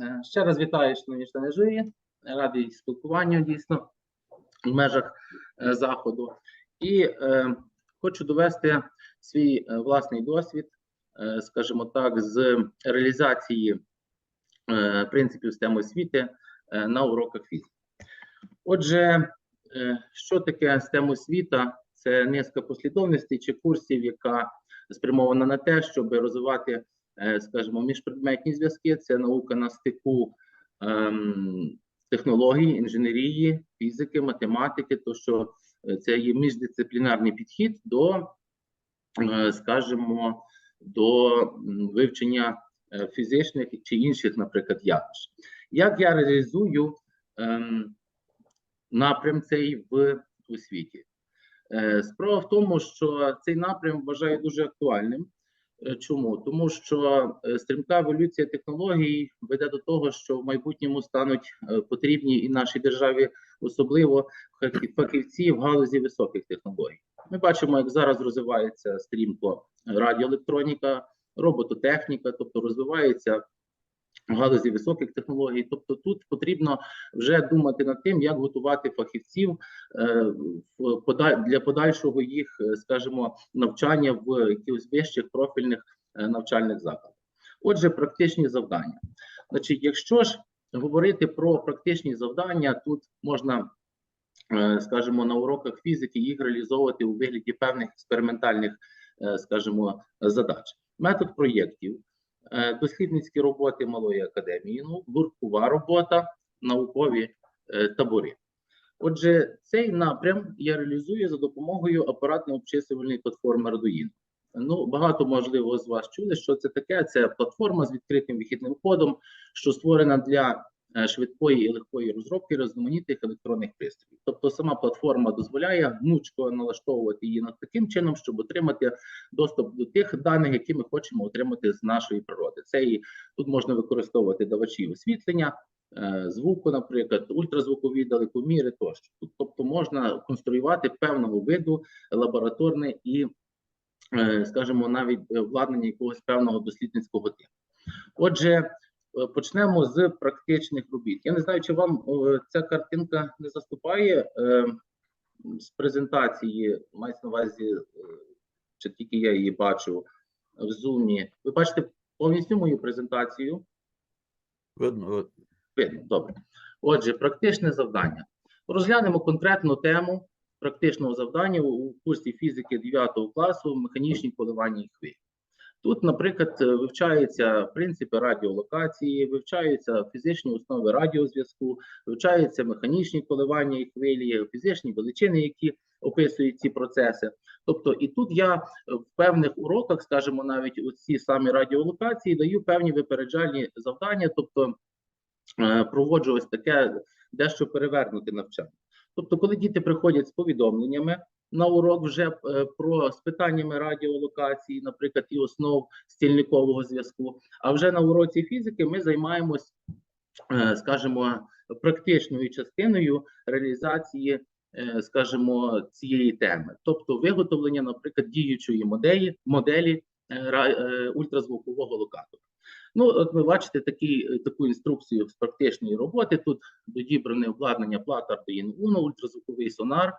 Е, Ще раз вітаю, шановні члени журі. Радий спілкуванню дійсно в межах е, заходу. І е, хочу довести свій е, власний досвід, е, скажімо так, з реалізації е, принципів системи освіти е, на уроках фізики. Отже, е, що таке система освіта? Це низка послідовностей чи курсів, яка спрямована на те, щоб розвивати скажімо, міжпредметні зв'язки, це наука на стику ем, технологій, інженерії, фізики, математики, то що е, це є міждисциплінарний підхід до, е, скажімо, до вивчення е, фізичних чи інших, наприклад, явищ. Як я реалізую ем, напрям цей в освіті? Е, Справа в тому, що цей напрям вважаю дуже актуальним. Е, Чому? Тому що е, стрімка еволюція технологій веде до того, що в майбутньому стануть е, потрібні і нашій державі особливо фахі- фахівці в галузі високих технологій. Ми бачимо, як зараз розвивається стрімко радіоелектроніка, робототехніка, тобто розвивається галузі високих технологій. Тобто тут потрібно вже думати над тим, як готувати фахівців е, для подальшого їх, е, скажімо, навчання в якихось вищих профільних е, навчальних закладах. Отже, практичні завдання. Значить, якщо ж говорити про практичні завдання, тут можна, скажімо, на уроках фізики їх реалізовувати у вигляді певних експериментальних, скажімо, задач. Метод проєктів, дослідницькі роботи малої академії, ну, гуркова робота, наукові е, табори. Отже, цей напрям я реалізую за допомогою апаратно-обчислювальної платформи Arduino. Ну, багато можливо з вас чули, що це таке. Це платформа з відкритим вихідним кодом, що створена для е, швидкої і легкої розробки різноманітних електронних пристроїв. Тобто, сама платформа дозволяє гнучко налаштовувати її над таким чином, щоб отримати доступ до тих даних, які ми хочемо отримати з нашої природи. Це і тут можна використовувати давачі освітлення, е, звуку, наприклад, ультразвукові далекоміри тощо. Тобто можна конструювати певного виду лабораторне і, е, скажімо, навіть е, обладнання якогось певного дослідницького типу. Отже, е, почнемо з практичних робіт. Я не знаю, чи вам е, ця картинка не заступає е, з презентації, мається на увазі, е, чи тільки я її бачу в зумі. Ви бачите повністю мою презентацію? Видно, видно. Видно, добре. Отже, практичне завдання. Розглянемо конкретну тему практичного завдання у курсі фізики 9 класу механічні коливання і хвилі. Тут, наприклад, е, вивчаються принципи радіолокації, вивчаються фізичні основи радіозв'язку, вивчаються механічні коливання і хвилі, фізичні величини, які описують ці процеси. Тобто, і тут я е, в певних уроках, скажімо, навіть у ці самі радіолокації даю певні випереджальні завдання, тобто е, проводжу ось таке дещо перевернути навчання. Тобто, коли діти приходять з повідомленнями на урок вже е, про з питаннями радіолокації, наприклад, і основ стільникового зв'язку, а вже на уроці фізики ми займаємось, е, скажімо, практичною частиною реалізації, е, скажімо, цієї теми, тобто виготовлення, наприклад, діючої моделі моделі ра- ультразвукового локатора. Ну, от ви бачите такий, е, таку інструкцію з практичної роботи. Тут додібране обладнання плата Arduino Uno, ультразвуковий сонар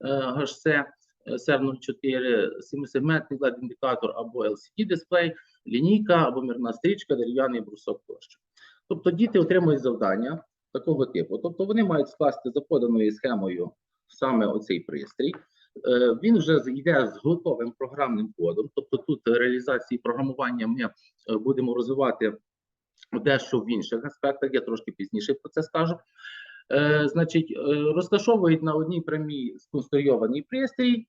е, HC CERN 04, 7-сегментний LED-індикатор або LCD-дисплей, лінійка або мірна стрічка, дерев'яний брусок тощо. Тобто діти отримують завдання такого типу. Тобто вони мають скласти за поданою схемою саме оцей пристрій. Е, Він вже йде з готовим програмним кодом. Тобто тут реалізації програмування ми е, будемо розвивати дещо в інших аспектах. Я трошки пізніше про це скажу. Е, значить, розташовують на одній прямій сконструйований пристрій,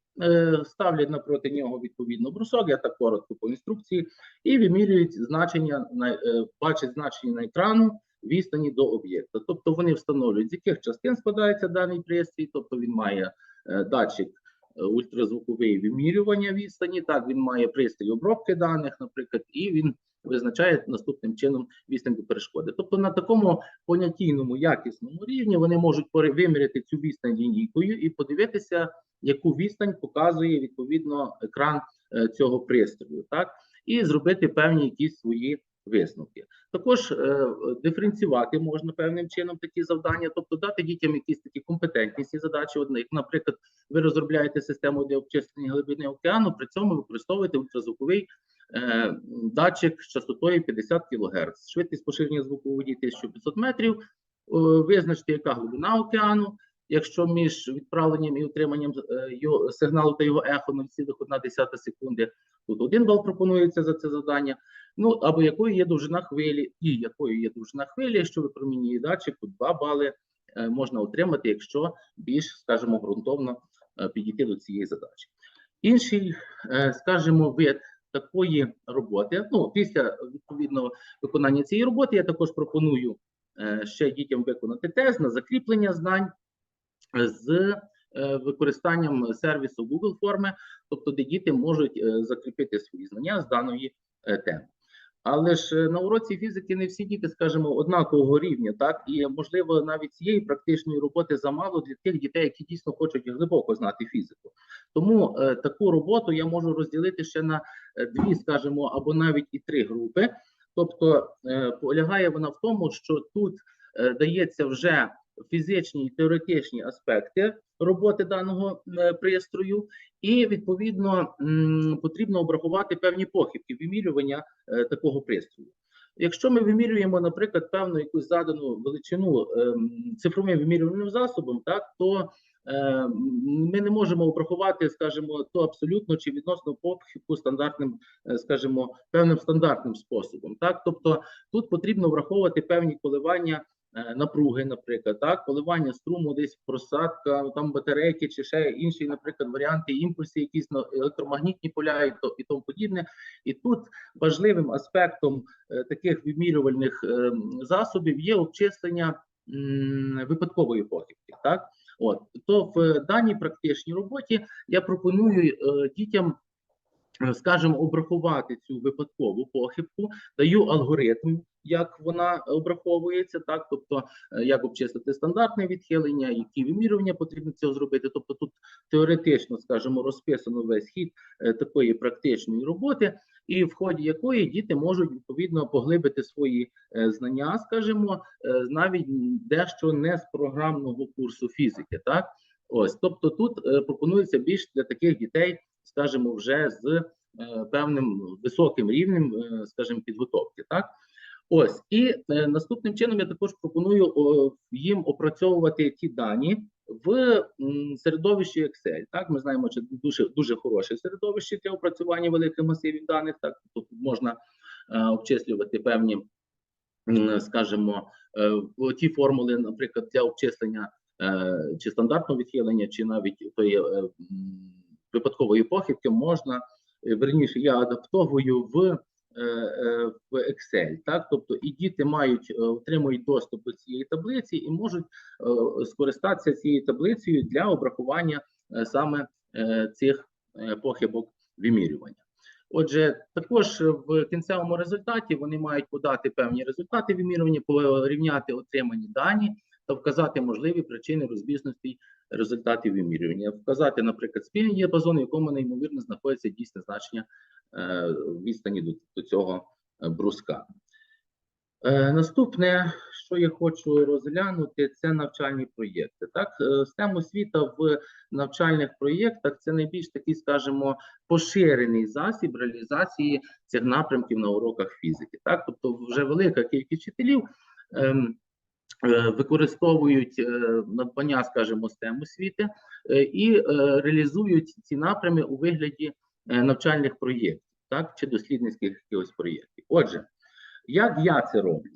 ставлять напроти нього відповідно брусок, я так коротко по інструкції, і вимірюють значення на бачать значення на екрану відстані до об'єкта. Тобто вони встановлюють, з яких частин складається даний пристрій, тобто він має датчик е, ультразвуковий вимірювання відстані, так він має пристрій обробки даних, наприклад, і він визначає наступним чином відстань перешкоди. Тобто на такому понятійному якісному рівні вони можуть виміряти цю відстань лінійкою і подивитися, яку відстань показує відповідно екран е, цього пристрою, так і зробити певні якісь свої висновки. Також е, диференціювати можна певним чином такі завдання, тобто дати дітям якісь такі компетентнісні задачі. Як, наприклад, ви розробляєте систему для обчислення глибини океану, при цьому використовуєте ультразвуковий е, датчик з частотою 50 кГц, швидкість поширення звукової 1500 метрів. Е, визначте, яка глибина океану. Якщо між відправленням і отриманням е, сигналу та його ехо 0,1 секунди, тут один бал пропонується за це завдання. Ну або якою є довжина хвилі, і якою є довжина хвилі, що випромінює датчик, тут 2 бали е, можна отримати, якщо більш, скажімо, ґрунтовно е, підійти до цієї задачі. Інший, е, скажімо, вид такої роботи. Ну, після відповідного виконання цієї роботи я також пропоную ще дітям виконати тест на закріплення знань з використанням сервісу Google форми, тобто де діти можуть закріпити свої знання з даної теми. Але ж е, на уроці фізики не всі діти, скажімо, однакового рівня, так і можливо навіть цієї практичної роботи замало для тих дітей, які дійсно хочуть глибоко знати фізику. Тому е, таку роботу я можу розділити ще на е, дві, скажімо, або навіть і три групи. Тобто е, полягає вона в тому, що тут е, дається вже фізичні і теоретичні аспекти роботи даного е, пристрою, і відповідно потрібно обрахувати певні похибки вимірювання е, такого пристрою. Якщо ми вимірюємо, наприклад, певну якусь задану величину ем, цифровим вимірювальним засобом, так то е, ми не можемо обрахувати, скажімо, то абсолютно чи відносно похибку стандартним, е, скажімо, певним стандартним способом. Так, тобто тут потрібно враховувати певні коливання е, напруги, наприклад, так, коливання струму, десь просадка, там батарейки чи ще інші, наприклад, варіанти, імпульси, якісь електромагнітні поля і то і тому подібне. І тут важливим аспектом е, таких вимірювальних е, засобів є обчислення випадкової похибки. Так, от то в даній практичній роботі я пропоную е, дітям. е, Скажімо, обрахувати цю випадкову похибку, даю алгоритм, як вона обраховується, так тобто е, як обчислити стандартне відхилення, які вимірювання потрібно цього зробити. Тобто, тут теоретично, скажімо, розписано весь хід е, такої практичної роботи, і в ході якої діти можуть відповідно поглибити свої е, знання, скажімо, е, навіть дещо не з програмного курсу фізики, так ось, тобто, тут е, пропонується більш для таких дітей, скажімо, вже з е, певним високим рівнем, е, скажімо, підготовки, так. Ось і е, наступним чином я також пропоную о, їм опрацьовувати ті дані в м, середовищі Excel. Так, ми знаємо, що дуже дуже хороше середовище для опрацювання великих масивів даних. Так, тут можна е, обчислювати певні, скажімо, е, ті формули, наприклад, для обчислення е, чи стандартного відхилення, чи навіть тої е, випадкової похибки можна е, верніше, я адаптовую в в Excel, так тобто і діти мають е, отримують доступ до цієї таблиці і можуть е, скористатися цією таблицею для обрахування е, саме е, цих е, похибок вимірювання. Отже, також в кінцевому результаті вони мають подати певні результати вимірювання, порівняти отримані дані та вказати можливі причини розбіжностей результатів вимірювання, вказати, наприклад, спільний діапазон, в якому неймовірно знаходиться дійсне значення е, відстані до, до цього е, бруска. Е, наступне, що я хочу розглянути, це навчальні проєкти. Так, STEM освіта в навчальних проєктах це найбільш такий, скажімо, поширений засіб реалізації цих напрямків на уроках фізики. Так, тобто, вже велика кількість вчителів. Е, Використовують е, надбання, скажімо, STEM освіти е, і реалізують ці напрями у вигляді навчальних проєктів, так чи дослідницьких якихось проєктів. Отже, як я це роблю?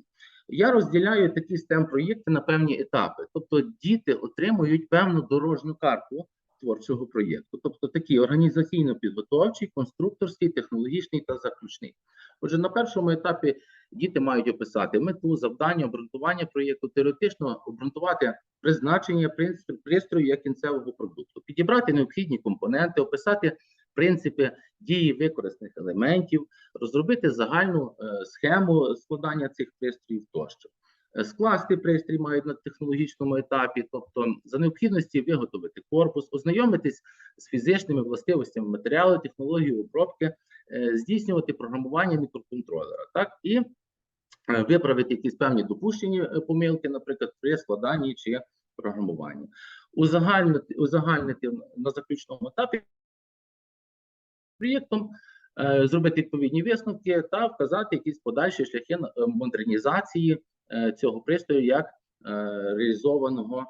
Я розділяю такі STEM проєкти на певні етапи. Тобто діти отримують певну дорожню карту творчого проєкту, тобто такий організаційно-підготовчий, конструкторський, технологічний та заключний. Отже, на першому етапі діти мають описати мету, завдання, обґрунтування проєкту, теоретично обґрунтувати призначення пристрою як кінцевого продукту, підібрати необхідні компоненти, описати принципи дії використаних елементів, розробити загальну е, схему складання цих пристроїв тощо. Е, Скласти пристрій мають на технологічному етапі, тобто за необхідності виготовити корпус, ознайомитись з фізичними властивостями матеріалу, технологією обробки, е, здійснювати програмування мікроконтролера. Так і е, виправити якісь певні допущені помилки, наприклад, при складанні чи програмуванні. Узагальнити, узагальнити на заключному етапі проєктом, зробити відповідні висновки та вказати якісь подальші шляхи модернізації цього пристрою як е, реалізованого е,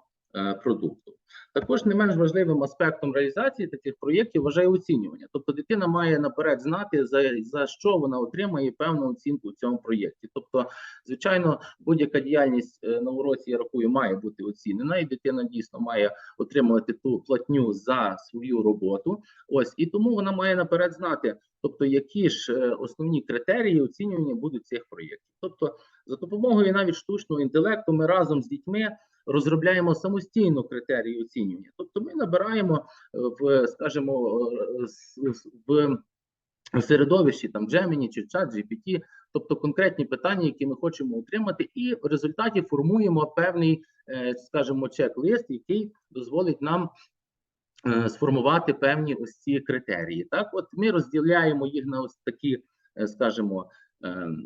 продукту. Також не менш важливим аспектом реалізації таких проєктів вважає оцінювання. Тобто дитина має наперед знати, за, за що вона отримає певну оцінку в цьому проєкті. Тобто, звичайно, будь-яка діяльність е, на уроці, я рахую, має бути оцінена, і дитина дійсно має отримувати ту платню за свою роботу. Ось і тому вона має наперед знати, тобто які ж е, основні критерії оцінювання будуть цих проєктів. Тобто, за допомогою навіть штучного інтелекту, ми разом з дітьми розробляємо самостійно критерії оцінювання. Тобто, ми набираємо е, в, скажімо, е, в середовищі там Gemini чи чат GPT, тобто конкретні питання, які ми хочемо отримати, і в результаті формуємо певний, е, скажімо, чек-лист, який дозволить нам сформувати певні ось ці критерії. Так, от ми розділяємо їх на ось такі, скажімо,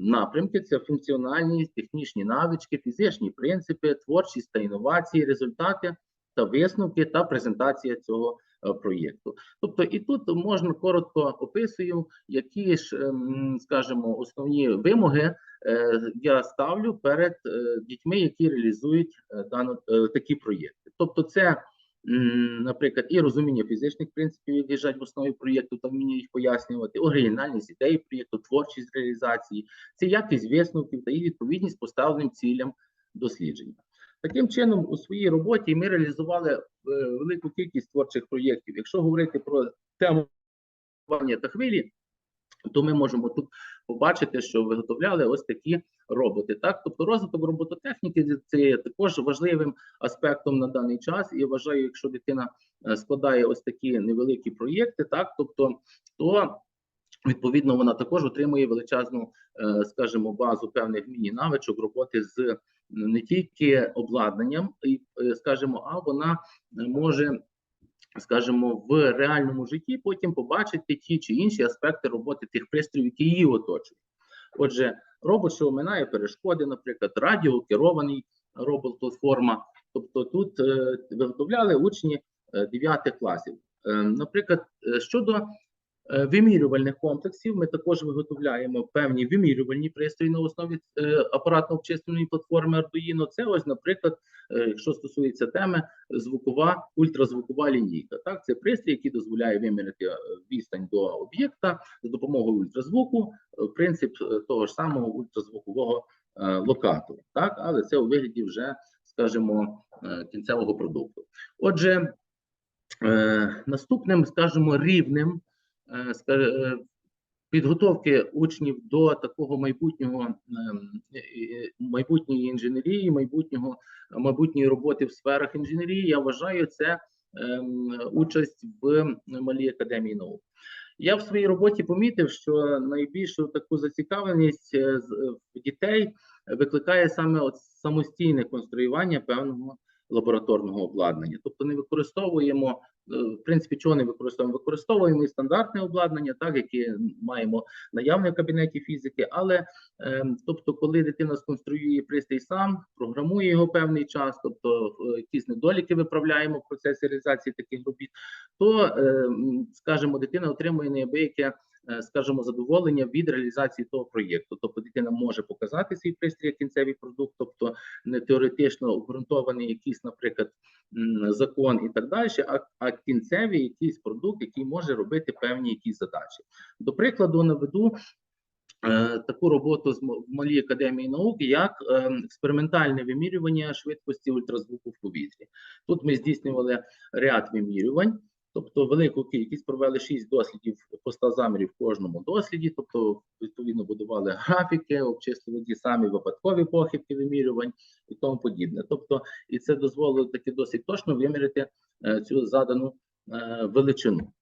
напрямки: це функціональність, технічні навички, фізичні принципи, творчість та інновації, результати та висновки та презентація цього е, проєкту. Тобто, і тут можна коротко описую, які ж, ем, скажімо, основні вимоги е, я ставлю перед е, дітьми, які реалізують е, е, такі проєкти. Тобто, це наприклад, і розуміння фізичних принципів, які лежать в основі проєкту, та вміння їх пояснювати, оригінальність ідеї проєкту, творчість реалізації, це якість висновків та і відповідність поставленим цілям дослідження. Таким чином, у своїй роботі ми реалізували е, велику кількість творчих проєктів. Якщо говорити про тему та хвилі, то ми можемо тут побачити, що виготовляли ось такі роботи. Так, тобто розвиток робототехніки це є також важливим аспектом на даний час. І вважаю, якщо дитина е, складає ось такі невеликі проєкти, так тобто то. Відповідно, вона також отримує величезну, е, скажімо, базу певних міні-навичок роботи з не тільки обладнанням, е, скажімо, а вона е, може, скажімо, в реальному житті потім побачити ті чи інші аспекти роботи тих пристроїв, які її оточують. Отже, робот, що оминає перешкоди, наприклад, радіокерований робот-платформа. Тобто тут е, виготовляли учні е, 9 класів. Е, наприклад, е, щодо е, вимірювальних комплексів, ми також виготовляємо певні вимірювальні пристрої на основі е, апаратно-обчислювальної платформи Arduino. Це ось, наприклад, е, якщо стосується теми, звукова ультразвукова лінійка. Так, це пристрій, який дозволяє виміряти е, відстань до об'єкта за допомогою ультразвуку, е, принцип е, того ж самого ультразвукового е, локатору, так, але це у вигляді вже, скажімо, е, кінцевого продукту. Отже, е, наступним, скажімо, рівнем е, е, підготовки учнів до такого майбутнього ем, е, е, майбутньої інженерії, майбутнього майбутньої роботи в сферах інженерії, я вважаю це ем, участь в малій академії наук. Я в своїй роботі помітив, що найбільшу таку зацікавленість е, е, дітей викликає саме от самостійне конструювання певного лабораторного обладнання. Тобто не використовуємо, е, в принципі, чого не використовуємо? Використовуємо і стандартне обладнання, так, яке маємо наявне в кабінеті фізики, але ем, тобто, коли дитина сконструює пристрій сам, програмує його певний час, тобто е, якісь недоліки виправляємо в процесі реалізації таких робіт, то, ем, скажімо, дитина отримує неабияке скажімо, задоволення від реалізації того проєкту. Тобто дитина може показати свій пристрій як кінцевий продукт, тобто не теоретично обґрунтований якийсь, наприклад, закон і так далі, а, а кінцевий якийсь продукт, який може робити певні якісь задачі. До прикладу, наведу. е, Таку роботу з малій академії наук, як е, експериментальне вимірювання швидкості ультразвуку в повітрі. Тут ми здійснювали ряд вимірювань, Тобто велику кількість провели шість дослідів по 100 замірів в кожному досліді. Тобто, відповідно, будували графіки, обчислили ті самі випадкові похибки вимірювань і тому подібне. Тобто, і це дозволило таки досить точно виміряти е, цю задану е, величину.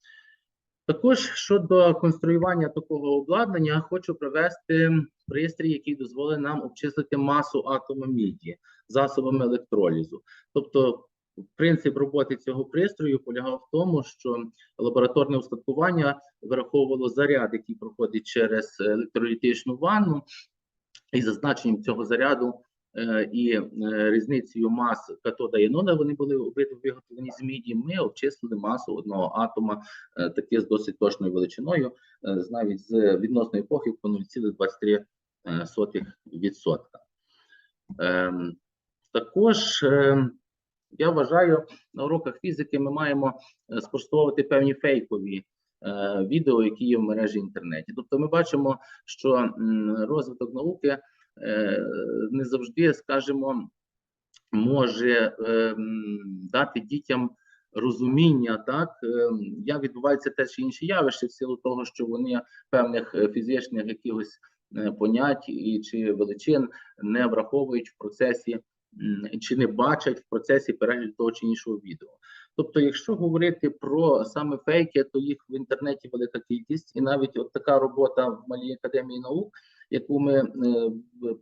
Також щодо конструювання такого обладнання, хочу привести пристрій, який дозволить нам обчислити масу атома міді засобами електролізу. Тобто, принцип роботи цього пристрою полягав в тому, що лабораторне устаткування враховувало заряд, який проходить через електролітичну ванну. і зазначенням цього заряду е, і е, різницею мас катода і анода, вони були обидва виготовлені з міді. Ми обчислили масу одного атома, е, таке з досить точною величиною, е, навіть з відносною похибкою 0,23 е, відсотка. Ем, Також ем, я вважаю, на уроках фізики ми маємо е, спростовувати певні фейкові е, відео, які є в мережі інтернеті. Тобто, ми бачимо, що розвиток науки е, не завжди, скажімо, може дати дітям розуміння, так як відбуваються те чи інші явища в силу того, що вони певних фізичних якихось понять і чи величин не враховують в процесі чи не бачать в процесі перегляду того чи іншого відео. Тобто, якщо говорити про саме фейки, то їх в інтернеті велика кількість, і навіть от така робота в малій академії наук, яку ми е,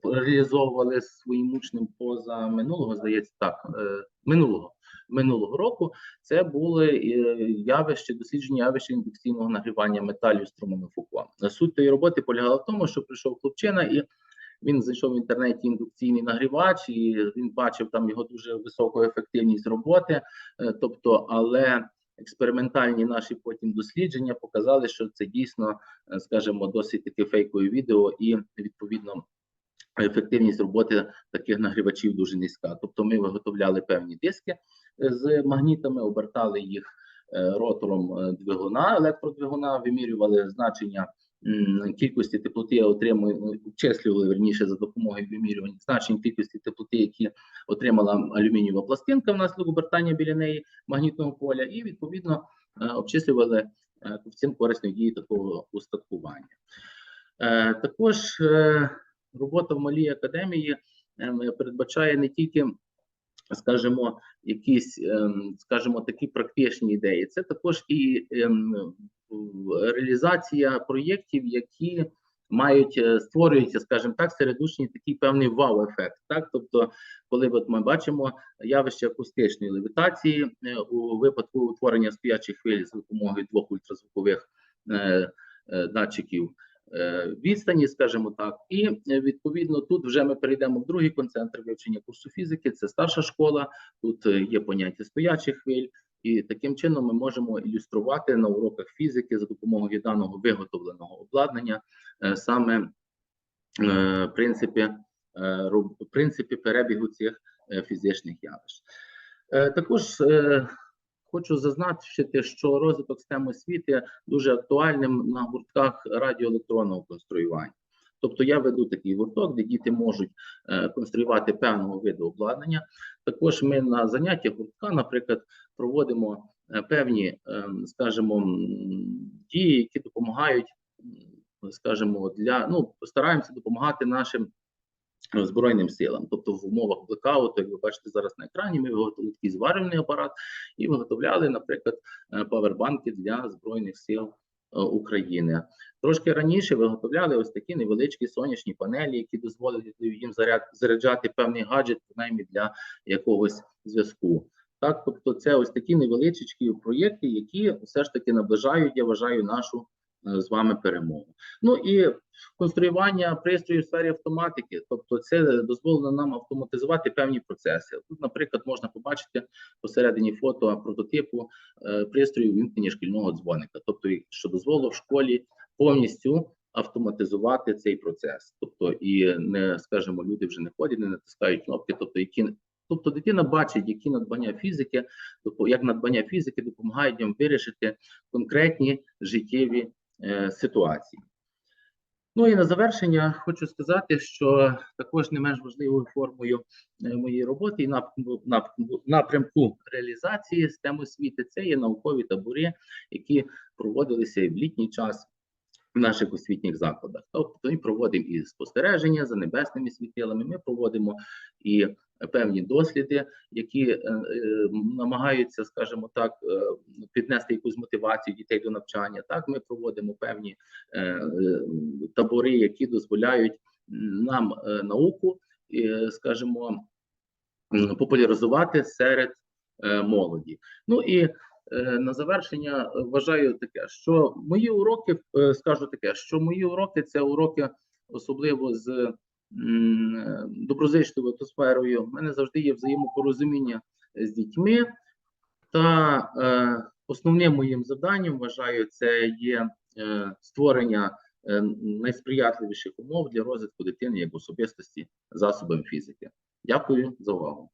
реалізовували своїм учнем поза минулого, здається, так е, минулого минулого року, це були е, явища, дослідження явища індукційного нагрівання металів струмами Фуко. Суть тої роботи полягала в тому, що прийшов хлопчина і він знайшов в інтернеті індукційний нагрівач, і він бачив там його дуже високу ефективність роботи. Е, Тобто, але експериментальні наші потім дослідження показали, що це дійсно, е, скажімо, досить таке фейкове відео, і відповідно ефективність роботи таких нагрівачів дуже низька. Тобто, ми виготовляли певні диски е, з магнітами, обертали їх ротором двигуна, електродвигуна, вимірювали значення кількості теплоти, отримували, обчислювали верніше за допомогою вимірювань значень кількості теплоти, які отримала алюмінієва пластинка внаслідок обертання біля неї магнітного поля, і відповідно е, обчислювали е, коефіцієнт корисної дії такого устаткування. Е, Також робота в малій академії ем, передбачає не тільки, скажімо, якісь, ем, скажімо, такі практичні ідеї, це також і ем, реалізація проєктів, які мають е, створюються, скажімо так, середучний такий певний вау-ефект. Так, тобто, коли от ми бачимо явище акустичної левітації е, у випадку утворення стоячих хвиль з допомогою двох ультразвукових е, датчиків відстані, скажімо так, і відповідно тут вже ми перейдемо в другий концентр вивчення курсу фізики. Це старша школа. Тут є поняття стоячих хвиль, і таким чином ми можемо ілюструвати на уроках фізики за допомогою даного виготовленого обладнання е, саме е, принципі, е, роб- принципі перебігу цих е, фізичних явищ. Е, Також е, хочу зазначити, що розвиток системи освіти дуже актуальним на гуртках радіоелектронного конструювання. Тобто я веду такий гурток, де діти можуть е, конструювати певного виду обладнання. Також ми на заняттях гуртка, наприклад, проводимо е, певні, ем, скажімо, дії, які допомагають, скажімо, для ну стараємося допомагати нашим е, збройним силам. Тобто в умовах блекауту, як ви бачите зараз на екрані, ми виготовили такий зварювальний апарат і виготовляли, наприклад, е, павербанки для збройних сил е, України. Трошки раніше виготовляли ось такі невеличкі сонячні панелі, які дозволять їм заряд заряджати певний гаджет, принаймні для якогось зв'язку. Так, тобто, це ось такі невеличкі проєкти, які все ж таки наближають, я вважаю, нашу е, з вами перемогу. Ну і конструювання пристроїв в сфері автоматики, тобто це дозволено нам автоматизувати певні процеси. Тут, наприклад, можна побачити посередині фото прототипу е, пристрою вімкнення шкільного дзвоника, тобто, що дозволило в школі повністю автоматизувати цей процес. Тобто, і не скажімо, люди вже не ходять, не натискають кнопки, тобто які. Тобто дитина бачить, які надбання фізики, тобто як надбання фізики допомагають їм вирішити конкретні життєві е, ситуації. Ну і на завершення хочу сказати, що також не менш важливою формою е, моєї роботи і напрямку, реалізації системи освіти це є наукові табори, які проводилися і в літній час в наших освітніх закладах. Тобто ми проводимо і спостереження за небесними світилами, ми проводимо і певні досліди, які е, е, намагаються, скажімо так, е, піднести якусь мотивацію дітей до навчання. Так, ми проводимо певні табори, які дозволяють нам науку, скажімо, популяризувати серед молоді. Ну і на завершення е, вважаю таке, що мої уроки, е, скажу таке, що мої уроки це уроки, особливо з е, доброзичливою атмосферою. У мене завжди є взаємопорозуміння з дітьми. Та е, основним моїм завданням вважаю це є е, створення е, найсприятливіших умов для розвитку дитини як особистості засобами фізики. Дякую за увагу.